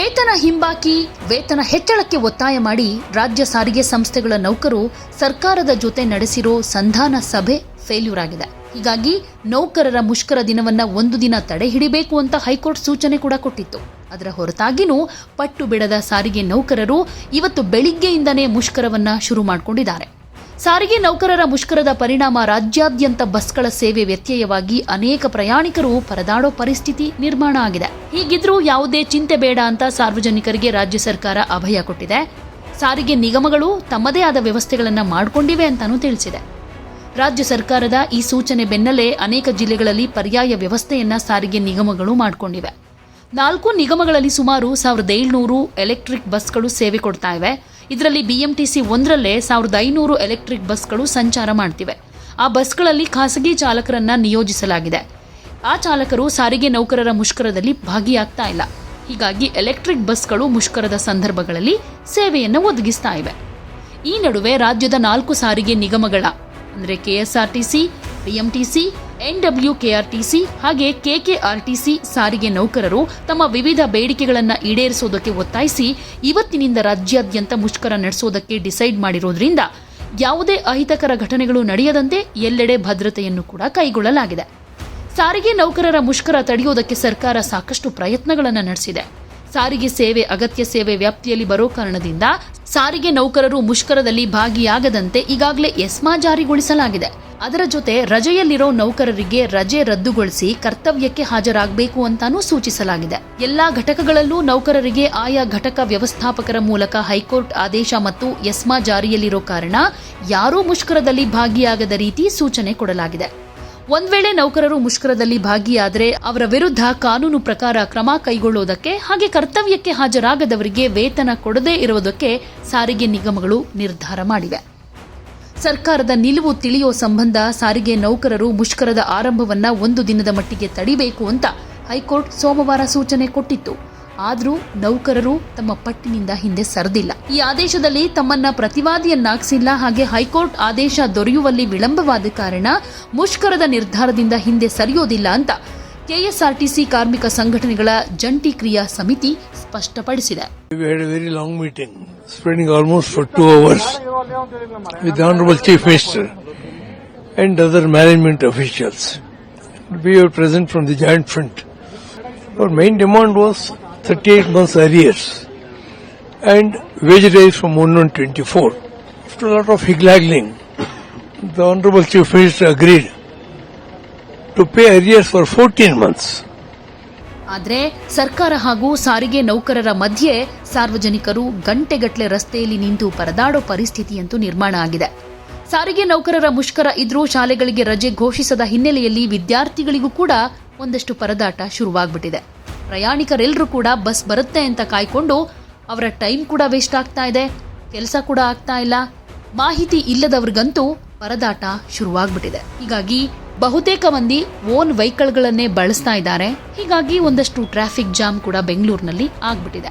ಹಿಂಬಾಕಿ, ವೇತನ ಹೆಚ್ಚಳಕ್ಕೆ ಒತ್ತಾಯ ಮಾಡಿ ರಾಜ್ಯ ಸಾರಿಗೆ ಸಂಸ್ಥೆಗಳ ನೌಕರು ಸರ್ಕಾರದ ಜೊತೆ ನಡೆಸಿರೋ ಸಂಧಾನ ಸಭೆ ಫೇಲ್ಯೂರ್ ಆಗಿದೆ ಹೀಗಾಗಿ ನೌಕರರ ಮುಷ್ಕರ ದಿನವನ್ನ ಒಂದು ದಿನ ತಡೆ ಹಿಡಿಬೇಕು ಅಂತ ಹೈಕೋರ್ಟ್ ಸೂಚನೆ ಕೂಡ ಕೊಟ್ಟಿತ್ತು. ಅದರ ಹೊರತಾಗಿನೂ ಪಟ್ಟು ಬಿಡದ ಸಾರಿಗೆ ನೌಕರರು ಇವತ್ತು ಬೆಳಿಗ್ಗೆಯಿಂದನೇ ಮುಷ್ಕರವನ್ನ ಶುರು ಮಾಡಿಕೊಂಡಿದ್ದಾರೆ. ಸಾರಿಗೆ ನೌಕರರ ಮುಷ್ಕರದ ಪರಿಣಾಮ ರಾಜ್ಯಾದ್ಯಂತ ಬಸ್ಗಳ ಸೇವೆ ವ್ಯತ್ಯಯವಾಗಿ ಅನೇಕ ಪ್ರಯಾಣಿಕರು ಪರದಾಡೋ ಪರಿಸ್ಥಿತಿ ನಿರ್ಮಾಣ ಆಗಿದೆ. ಹೀಗಿದ್ರೂ ಯಾವುದೇ ಚಿಂತೆ ಬೇಡ ಅಂತ ಸಾರ್ವಜನಿಕರಿಗೆ ರಾಜ್ಯ ಸರ್ಕಾರ ಅಭಯ ಕೊಟ್ಟಿದೆ. ಸಾರಿಗೆ ನಿಗಮಗಳು ತಮ್ಮದೇ ಆದ ವ್ಯವಸ್ಥೆಗಳನ್ನು ಮಾಡಿಕೊಂಡಿವೆ ಅಂತಾನೂ ತಿಳಿಸಿದೆ. ರಾಜ್ಯ ಸರ್ಕಾರದ ಈ ಸೂಚನೆ ಬೆನ್ನಲ್ಲೇ ಅನೇಕ ಜಿಲ್ಲೆಗಳಲ್ಲಿ ಪರ್ಯಾಯ ವ್ಯವಸ್ಥೆಯನ್ನ ಸಾರಿಗೆ ನಿಗಮಗಳು ಮಾಡಿಕೊಂಡಿವೆ. ನಾಲ್ಕು ನಿಗಮಗಳಲ್ಲಿ ಸುಮಾರು ಸಾವಿರದ ಏಳ್ನೂರು ಎಲೆಕ್ಟ್ರಿಕ್ ಬಸ್ಗಳು ಸೇವೆ ಕೊಡ್ತಾ ಇವೆ. ಇದರಲ್ಲಿ ಬಿಎಂಟಿಸಿ ಒಂದರಲ್ಲೇ ಸಾವಿರದ ಐನೂರು ಎಲೆಕ್ಟ್ರಿಕ್ ಬಸ್ಗಳು ಸಂಚಾರ ಮಾಡ್ತಿವೆ. ಆ ಬಸ್ಗಳಲ್ಲಿ ಖಾಸಗಿ ಚಾಲಕರನ್ನ ನಿಯೋಜಿಸಲಾಗಿದೆ. ಆ ಚಾಲಕರು ಸಾರಿಗೆ ನೌಕರರ ಮುಷ್ಕರದಲ್ಲಿ ಭಾಗಿಯಾಗ್ತಾ ಇಲ್ಲ. ಹೀಗಾಗಿ ಎಲೆಕ್ಟ್ರಿಕ್ ಬಸ್ಗಳು ಮುಷ್ಕರದ ಸಂದರ್ಭಗಳಲ್ಲಿ ಸೇವೆಯನ್ನು ಒದಗಿಸ್ತಾ ಇವೆ. ಈ ನಡುವೆ ರಾಜ್ಯದ ನಾಲ್ಕು ಸಾರಿಗೆ ನಿಗಮಗಳ, ಅಂದರೆ ಕೆಎಸ್ಆರ್ಟಿಸಿ, ಬಿಎಂಟಿಸಿ ಎನ್ಡಬ್ಲ್ಯೂ ಕೆಆರ್ಟಿಸಿ ಹಾಗೆ ಕೆಕೆಆರ್ಟಿಸಿ ಸಾರಿಗೆ ನೌಕರರು ತಮ್ಮ ವಿವಿಧ ಬೇಡಿಕೆಗಳನ್ನು ಈಡೇರಿಸೋದಕ್ಕೆ ಒತ್ತಾಯಿಸಿ ಇವತ್ತಿನಿಂದ ರಾಜ್ಯಾದ್ಯಂತ ಮುಷ್ಕರ ನಡೆಸೋದಕ್ಕೆ ಡಿಸೈಡ್ ಮಾಡಿರೋದ್ರಿಂದ ಯಾವುದೇ ಅಹಿತಕರ ಘಟನೆಗಳು ನಡೆಯದಂತೆ ಎಲ್ಲೆಡೆ ಭದ್ರತೆಯನ್ನು ಕೂಡ ಕೈಗೊಳ್ಳಲಾಗಿದೆ. ಸಾರಿಗೆ ನೌಕರರ ಮುಷ್ಕರ ತಡೆಯೋದಕ್ಕೆ ಸರ್ಕಾರ ಸಾಕಷ್ಟು ಪ್ರಯತ್ನಗಳನ್ನು ನಡೆಸಿದೆ. ಸಾರಿಗೆ ಸೇವೆ, ಅಗತ್ಯ ಸೇವೆ ವ್ಯಾಪ್ತಿಯಲ್ಲಿ ಬರೋ ಕಾರಣದಿಂದ ಸಾರಿಗೆ ನೌಕರರು ಮುಷ್ಕರದಲ್ಲಿ ಭಾಗಿಯಾಗದಂತೆ ಈಗಾಗಲೇ ಎಸ್ಮಾ ಜಾರಿಗೊಳಿಸಲಾಗಿದೆ. ಅದರ ಜೊತೆ ರಜೆಯಲ್ಲಿರೋ ನೌಕರರಿಗೆ ರಜೆ ರದ್ದುಗೊಳಿಸಿ ಕರ್ತವ್ಯಕ್ಕೆ ಹಾಜರಾಗಬೇಕು ಅಂತಾನೂ ಸೂಚಿಸಲಾಗಿದೆ. ಎಲ್ಲಾ ಘಟಕಗಳಲ್ಲೂ ನೌಕರರಿಗೆ ಆಯಾ ಘಟಕ ವ್ಯವಸ್ಥಾಪಕರ ಮೂಲಕ ಹೈಕೋರ್ಟ್ ಆದೇಶ ಮತ್ತು ಎಸ್ಮಾ ಜಾರಿಯಲ್ಲಿರೋ ಕಾರಣ ಯಾರೂ ಮುಷ್ಕರದಲ್ಲಿ ಭಾಗಿಯಾಗದ ರೀತಿ ಸೂಚನೆ ಕೊಡಲಾಗಿದೆ. ಒಂದ್ ವೇಳೆ ನೌಕರರು ಮುಷ್ಕರದಲ್ಲಿ ಭಾಗಿಯಾದರೆ ಅವರ ವಿರುದ್ಧ ಕಾನೂನು ಪ್ರಕಾರ ಕ್ರಮ ಕೈಗೊಳ್ಳುವುದಕ್ಕೆ ಹಾಗೆ ಕರ್ತವ್ಯಕ್ಕೆ ಹಾಜರಾಗದವರಿಗೆ ವೇತನ ಕೊಡದೇ ಇರುವುದಕ್ಕೆ ಸಾರಿಗೆ ನಿಗಮಗಳು ನಿರ್ಧಾರ ಮಾಡಿವೆ. ಸರ್ಕಾರದ ನಿಲುವು ತಿಳಿಯೋ ಸಂಬಂಧ ಸಾರಿಗೆ ನೌಕರರು ಮುಷ್ಕರದ ಆರಂಭವನ್ನ ಒಂದು ದಿನದ ಮಟ್ಟಿಗೆ ತಡಿಬೇಕು ಅಂತ ಹೈಕೋರ್ಟ್ ಸೋಮವಾರ ಸೂಚನೆ ಕೊಟ್ಟಿತ್ತು. ಆದರೂ ನೌಕರರು ತಮ್ಮ ಪಟ್ಟಿನಿಂದ ಹಿಂದೆ ಸರಿದಿಲ್ಲ. ಈ ಆದೇಶದಲ್ಲಿ ತಮ್ಮನ್ನ ಪ್ರತಿವಾದಿಯನ್ನಾಗಿಸಿಲ್ಲ. ಹಾಗೆ ಹೈಕೋರ್ಟ್ ಆದೇಶ ದೊರೆಯುವಲ್ಲಿ ವಿಳಂಬವಾದ ಕಾರಣ ಮುಷ್ಕರದ ನಿರ್ಧಾರದಿಂದ ಹಿಂದೆ ಸರಿಯೋದಿಲ್ಲ ಅಂತ ಕೆಎಸ್ಆರ್ಟಿಸಿ ಕಾರ್ಮಿಕ ಸಂಘಟನೆಗಳ ಜಂಟಿ ಕ್ರಿಯಾ ಸಮಿತಿ ಸ್ಪಷ್ಟಪಡಿಸಿದೆ We had a very long meeting, spending almost for two hours Honorable Chief Minister and other management officials. We were present from the Giant Front. Our main demand was 38 months arrears and wage raise from 1 on 24. After a lot of higgling, the Honorable Chief Minister agreed to pay arrears for 14 months. ಆದರೆ ಸರ್ಕಾರ ಹಾಗೂ ಸಾರಿಗೆ ನೌಕರರ ಮಧ್ಯೆ ಸಾರ್ವಜನಿಕರು ಗಂಟೆಗಟ್ಟಲೆ ರಸ್ತೆಯಲ್ಲಿ ನಿಂತು ಪರದಾಡೋ ಪರಿಸ್ಥಿತಿಯಂತೂ ನಿರ್ಮಾಣ ಆಗಿದೆ. ಸಾರಿಗೆ ನೌಕರರ ಮುಷ್ಕರ ಇದ್ರೂ ಶಾಲೆಗಳಿಗೆ ರಜೆ ಘೋಷಿಸದ ಹಿನ್ನೆಲೆಯಲ್ಲಿ ವಿದ್ಯಾರ್ಥಿಗಳಿಗೂ ಕೂಡ ಒಂದಷ್ಟು ಪರದಾಟ ಶುರುವಾಗ್ಬಿಟ್ಟಿದೆ. ಪ್ರಯಾಣಿಕರೆಲ್ಲರೂ ಕೂಡ ಬಸ್ ಬರುತ್ತೆ ಅಂತ ಕಾಯ್ಕೊಂಡು ಅವರ ಟೈಮ್ ಕೂಡ ವೇಸ್ಟ್ ಆಗ್ತಾ ಇದೆ, ಕೆಲಸ ಕೂಡ ಆಗ್ತಾ ಇಲ್ಲ. ಮಾಹಿತಿ ಇಲ್ಲದವ್ರಿಗಂತೂ ಪರದಾಟ ಶುರುವಾಗ್ಬಿಟ್ಟಿದೆ. ಹೀಗಾಗಿ ಬಹುತೇಕ ಮಂದಿ ಓನ್ ವೆಹಿಕಲ್ಗಳನ್ನೇ ಬಳಸ್ತಾ ಇದ್ದಾರೆ. ಹೀಗಾಗಿ ಒಂದಷ್ಟು ಟ್ರಾಫಿಕ್ ಜಾಮ್ ಕೂಡ ಬೆಂಗಳೂರಿನಲ್ಲಿ ಆಗ್ಬಿಟ್ಟಿದೆ.